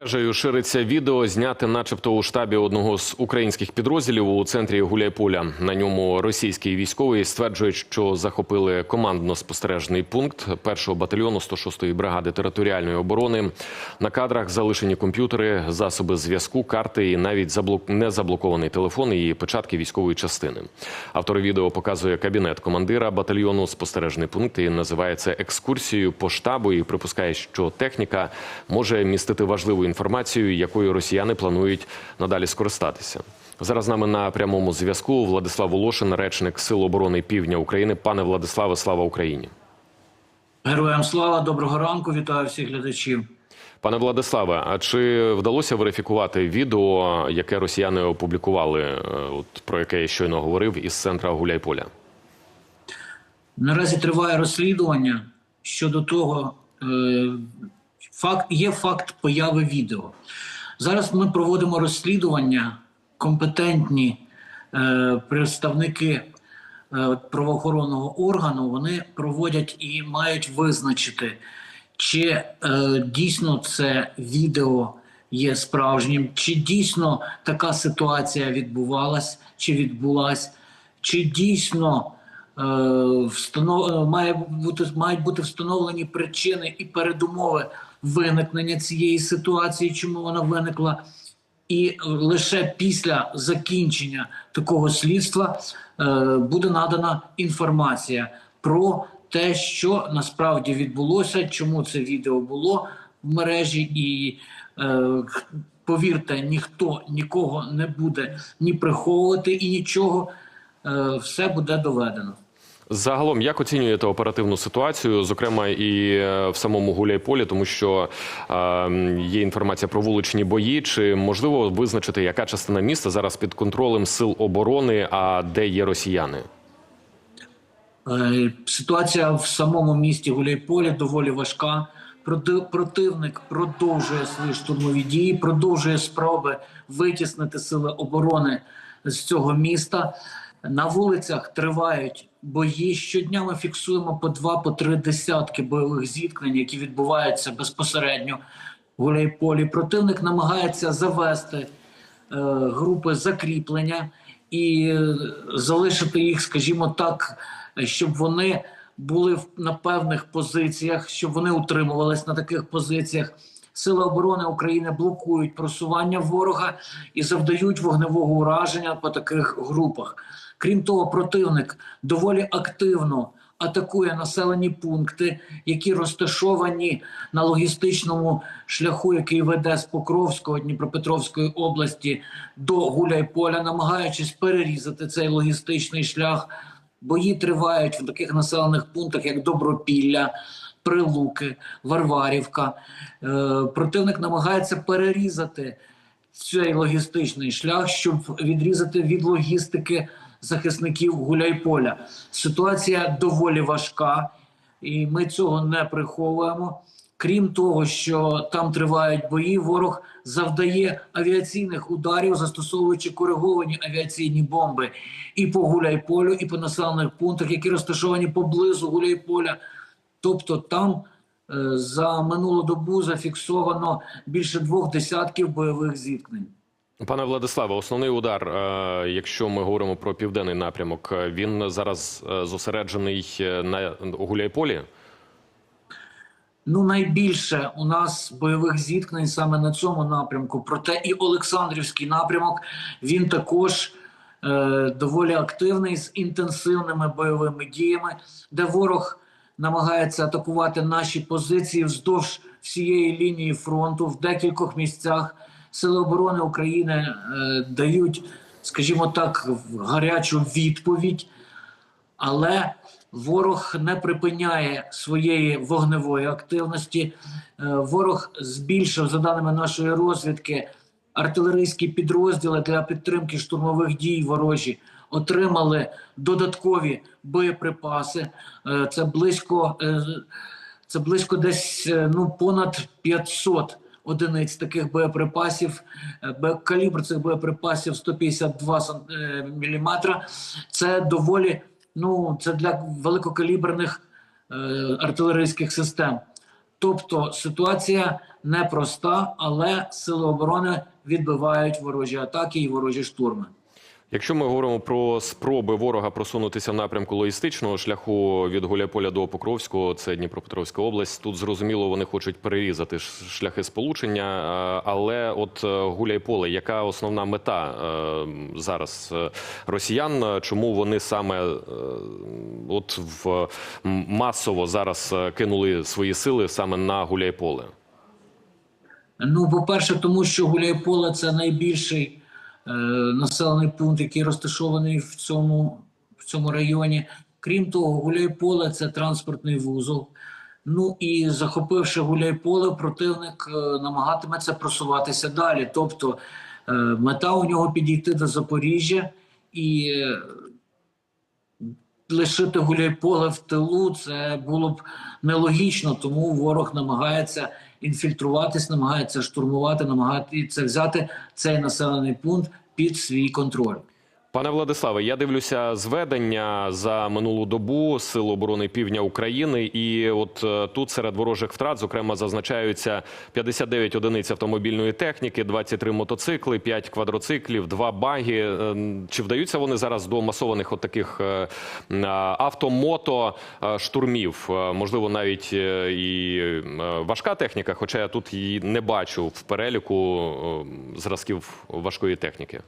Мережею шириться відео, зняте начебто у штабі одного з українських підрозділів у центрі Гуляйполя. На ньому російський військовий стверджують, що захопили командно-спостережний пункт першого батальйону 106-ї бригади територіальної оборони. На кадрах залишені комп'ютери, засоби зв'язку, карти і навіть заблок... не заблокований телефон і печатки військової частини. Автор відео показує кабінет командира батальйону спостережний пункт і називає це екскурсією по штабу і припускає, що техніка може містити важливу інформацію, якою росіяни планують надалі скористатися. Зараз з нами на прямому зв'язку Владислав Волошин, речник Сил оборони Півдня України. Пане Владиславе, слава Україні. Героям слава, доброго ранку, вітаю всіх глядачів. Пане Владиславе, а чи вдалося верифікувати відео, яке росіяни опублікували, е, от про яке я щойно говорив, із центра Гуляйполя? Наразі триває розслідування щодо того, е, факт є факт появи відео. Зараз ми проводимо розслідування. Компетентні е, представники е, правоохоронного органу вони проводять і мають визначити, чи е, дійсно це відео є справжнім, чи дійсно така ситуація відбувалась, чи відбулась, чи дійсно е, встанов... має бути, мають бути встановлені причини і передумови виникнення цієї ситуації, чому вона виникла. І лише після закінчення такого слідства е, буде надана інформація про те, що насправді відбулося, чому це відео було в мережі, і е, повірте, ніхто нікого не буде ні приховувати і нічого, е, все буде доведено. Загалом, як оцінюєте оперативну ситуацію, зокрема і е, в самому Гуляйполі, тому що е, є інформація про вуличні бої. Чи можливо визначити, яка частина міста зараз під контролем сил оборони, а де є росіяни? Е, Ситуація в самому місті Гуляйполі доволі важка. Проти- Противник продовжує свої штурмові дії, продовжує спроби витіснити сили оборони з цього міста. На вулицях тривають бої. Щодня ми фіксуємо по два, по три десятки бойових зіткнень, які відбуваються безпосередньо в Гуляйполі. Противник намагається завести е, групи закріплення і е, залишити їх, скажімо так, щоб вони були на певних позиціях, щоб вони утримувались на таких позиціях. Сили оборони України блокують просування ворога і завдають вогневого ураження по таких групах. Крім того, противник доволі активно атакує населені пункти, які розташовані на логістичному шляху, який веде з Покровського Дніпропетровської області до Гуляйполя, намагаючись перерізати цей логістичний шлях. Бої тривають в таких населених пунктах, як Добропілля, Прилуки, Варварівка. Е, противник намагається перерізати цей логістичний шлях, щоб відрізати від логістики захисників Гуляйполя. Ситуація доволі важка, і ми цього не приховуємо. Крім того, що там тривають бої, ворог завдає авіаційних ударів, застосовуючи кориговані авіаційні бомби і по Гуляйполю, і по населених пунктах, які розташовані поблизу Гуляйполя. Тобто там е, за минулу добу зафіксовано більше двох десятків бойових зіткнень. Пане Владиславе, основний удар, е, якщо ми говоримо про південний напрямок, е, він зараз зосереджений на Гуляйполі. Ну, найбільше у нас бойових зіткнень саме на цьому напрямку. Проте і Олександрівський напрямок він також е, доволі активний з інтенсивними бойовими діями, де ворог намагається атакувати наші позиції вздовж всієї лінії фронту в декількох місцях. Сили оборони України е, дають, скажімо так, гарячу відповідь але ворог не припиняє своєї вогневої активності. Е, Ворог збільшив, за даними нашої розвідки, артилерійські підрозділи для підтримки штурмових дій ворожі. Отримали додаткові боєприпаси. Е, Це близько, е, це близько десь е, ну понад 500 одиниць таких боєприпасів. Калібр цих боєприпасів 152 мм. Це доволі ну це для великокаліберних артилерійських систем. Тобто ситуація непроста, але сили оборони відбивають ворожі атаки і ворожі штурми. Якщо ми говоримо про спроби ворога просунутися в напрямку логістичного шляху від Гуляйполя до Покровського, це Дніпропетровська область. Тут зрозуміло, вони хочуть перерізати шляхи сполучення. Але от е, Гуляйполе, яка основна мета е, зараз е, росіян? Чому вони саме от в масово зараз кинули свої сили саме на Гуляйполе? Ну, по-перше, тому що Гуляйполе це найбільший населений пункт, який розташований в цьому, в цьому районі. Крім того, Гуляйполе це транспортний вузол. Ну і захопивши Гуляйполе, противник е, намагатиметься просуватися далі. Тобто е, мета у нього підійти до Запоріжжя і е, лишити Гуляйполе в тилу це було б нелогічно, тому ворог намагається інфільтруватись, намагається штурмувати, намагається взяти цей населений пункт під свій контроль. Пане Владиславе, я дивлюся зведення за минулу добу Сил оборони Півдня України, і от е, тут серед ворожих втрат, зокрема, зазначаються 59 одиниць автомобільної техніки, 23 мотоцикли, 5 квадроциклів, 2 баги. Е, Чи вдаються вони зараз до масованих от таких е, авто-мото штурмів? Можливо, навіть і важка техніка, хоча я тут її не бачу в переліку зразків важкої техніки.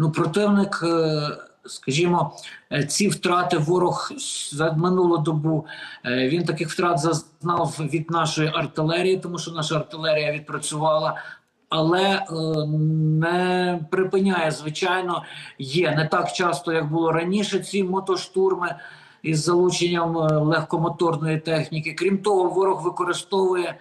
Ну, противник, е, скажімо, е, ці втрати ворог за минулу добу. е, Він таких втрат зазнав від нашої артилерії, тому що наша артилерія відпрацювала. Але не припиняє, звичайно, є не так часто, як було раніше. Ці мотоштурми із залученням легкомоторної техніки. Крім того, ворог використовує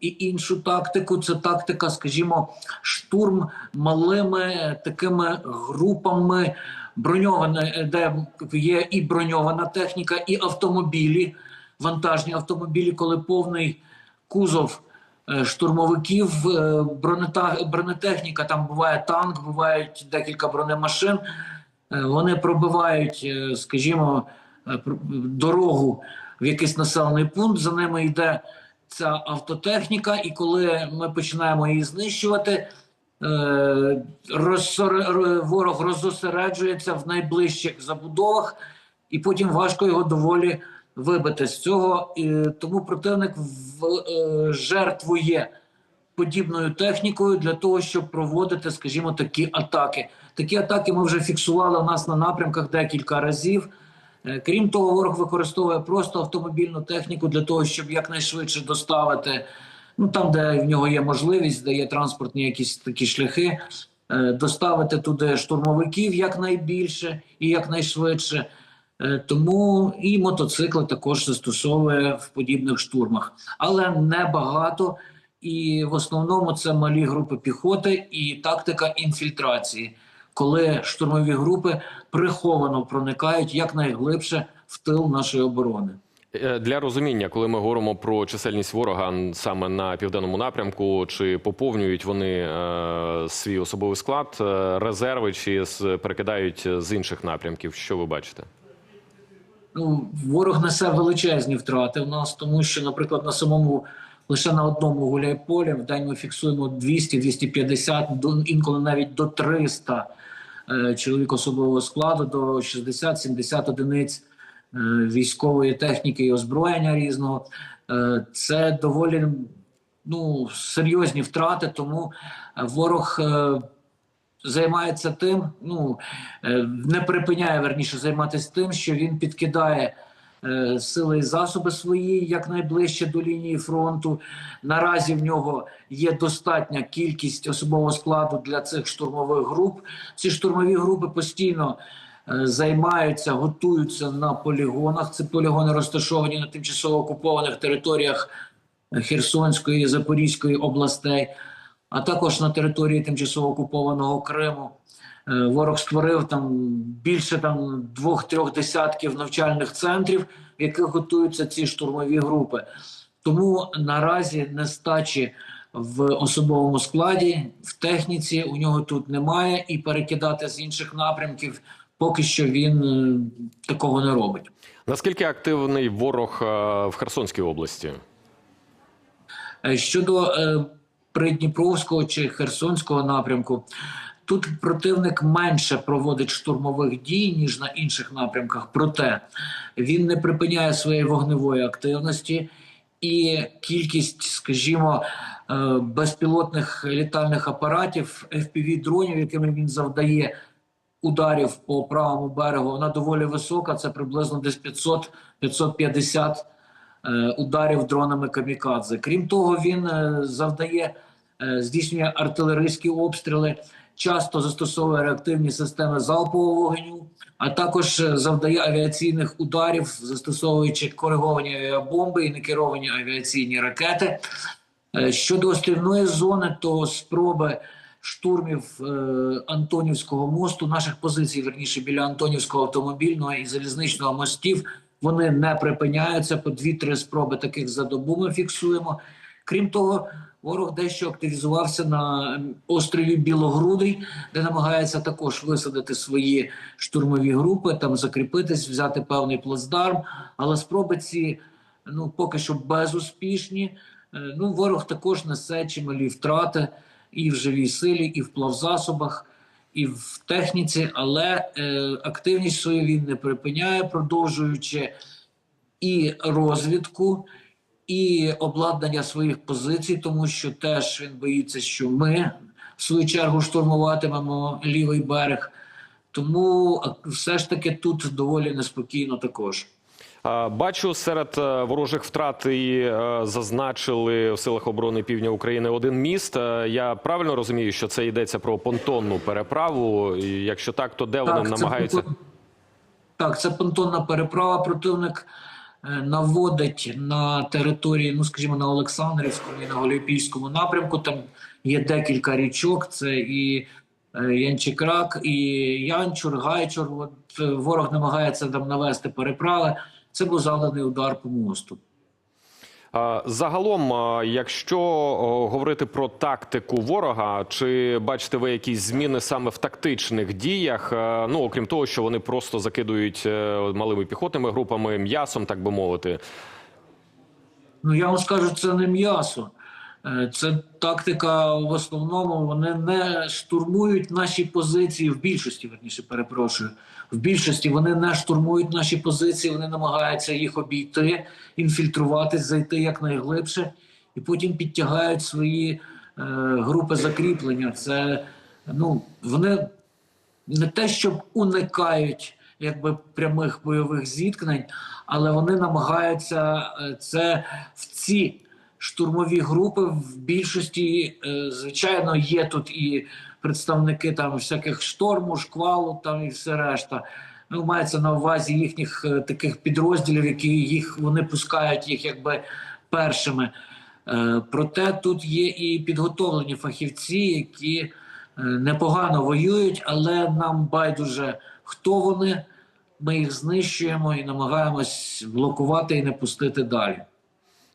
і іншу тактику. Це тактика, скажімо, штурм малими такими групами броньовані, де є і броньована техніка, і автомобілі, вантажні автомобілі, коли повний кузов е, штурмовиків, е, бронетехніка, там буває танк, бувають декілька бронемашин. Е, Вони пробивають, скажімо, дорогу в якийсь населений пункт. За ними йде ця автотехніка, і коли ми починаємо її знищувати, е, розсоре- ворог розосереджується в найближчих забудовах, і потім важко його доволі вибити з цього. І тому противник в, е, жертвує подібною технікою для того, щоб проводити, скажімо, такі атаки. Такі атаки ми вже фіксували у нас на напрямках декілька разів. Е, Крім того, ворог використовує просто автомобільну техніку для того, щоб якнайшвидше доставити, ну там, де в нього є можливість, де є транспортні якісь такі шляхи, е, доставити туди штурмовиків якнайбільше і якнайшвидше. Е, Тому і мотоцикли також застосовує в подібних штурмах, але не багато. І в основному це малі групи піхоти і тактика інфільтрації, коли штурмові групи приховано проникають якнайглибше в тил нашої оборони. Е, Для розуміння, коли ми говоримо про чисельність ворога саме на південному напрямку, чи поповнюють вони е, свій особовий склад, е, резерви, чи з- перекидають з інших напрямків? Що ви бачите? Ну, ворог несе величезні втрати в нас, тому що, наприклад, на самому лише на одному гуляйполі в день ми фіксуємо 200-250, до інколи навіть до 300 е, чоловік особового складу, до 60-70 одиниць е, військової техніки і озброєння різного. Е, це доволі ну, серйозні втрати, тому е, ворог. е, Займається тим, ну е, не припиняє верніше займатися тим, що він підкидає е, сили і засоби свої якнайближче до лінії фронту. Наразі в нього є достатня кількість особового складу для цих штурмових груп. Ці штурмові групи постійно е, займаються, готуються на полігонах. Ці полігони розташовані на тимчасово окупованих територіях Херсонської і Запорізької областей, а також на території тимчасово окупованого Криму. Е, Ворог створив там більше там двох-трьох десятків навчальних центрів, в яких готуються ці штурмові групи. Тому наразі нестачі в особовому складі, в техніці у нього тут немає, і перекидати з інших напрямків поки що він е, такого не робить. Наскільки активний ворог е, в Херсонській області? Щодо Придніпровського чи Херсонського напрямку, тут противник менше проводить штурмових дій, ніж на інших напрямках. Проте він не припиняє своєї вогневої активності і кількість, скажімо, е, безпілотних літальних апаратів, fpv дронів, якими він завдає ударів по правому берегу, вона доволі висока. Це приблизно десь 500-550 е, ударів дронами камікадзе. Крім того, він е, завдає, е, здійснює артилерійські обстріли, часто застосовує реактивні системи залпового вогню, а також е, завдає авіаційних ударів, застосовуючи кориговані авіабомби і некеровані авіаційні ракети. Е, Щодо острівної зони, то спроби штурмів е, Антонівського мосту, наших позицій, верніше біля Антонівського автомобільного і залізничного мостів, вони не припиняються. По дві-три спроби таких за добу ми фіксуємо. Крім того, ворог дещо активізувався на острові Білогрудий, де намагається також висадити свої штурмові групи, там закріпитись, взяти певний плацдарм. Але спроби ці ну поки що безуспішні. Е, Ну, ворог також несе чималі втрати і в живій силі, і в плавзасобах, і в техніці, але е, активність свою він не припиняє, продовжуючи і розвідку, і обладнання своїх позицій, тому що теж він боїться, що ми в свою чергу штурмуватимемо лівий берег. Тому все ж таки тут доволі неспокійно також. Бачу, серед е, ворожих втрат і е, зазначили в силах оборони півдня України один міст. Е, Я правильно розумію, що це йдеться про понтонну переправу. І якщо так, то де вони намагаються? понтон- Так, це понтонна переправа. Противник наводить на території, ну скажімо, на Олександрівському і на Голіпільському напрямку. Там є декілька річок. Це і Янчикрак, і Янчур, Гайчур. От ворог намагається там навести переправи. Це був завданий удар по мосту. Загалом, якщо говорити про тактику ворога, чи бачите ви якісь зміни саме в тактичних діях? Ну окрім того, що вони просто закидують е, малими піхотними групами м'ясом, так би мовити. Ну я вам скажу, це не м'ясо. Е, Це тактика в основному. Вони не штурмують наші позиції в більшості, верніше перепрошую. В більшості вони не штурмують наші позиції, вони намагаються їх обійти, інфільтруватись, зайти якнайглибше, і потім підтягають свої е, групи закріплення. Це ну вони не те, щоб уникають якби прямих бойових зіткнень, але вони намагаються е, це в ці штурмові групи в більшості, е, звичайно, є тут і представники там всяких шторму, шквалу, там і все решта. Ну, мається на увазі їхніх е, таких підрозділів, які їх вони пускають їх якби першими. Е, Проте тут є і підготовлені фахівці, які непогано воюють, але нам байдуже хто вони. Ми їх знищуємо і намагаємось блокувати і не пустити далі.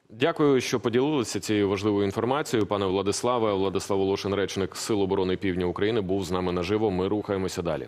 Дякую, що поділилися цією важливою інформацією. Пане Владиславе, Владислав Волошин, речник Сил оборони Півдня України, був з нами наживо. Ми рухаємося далі.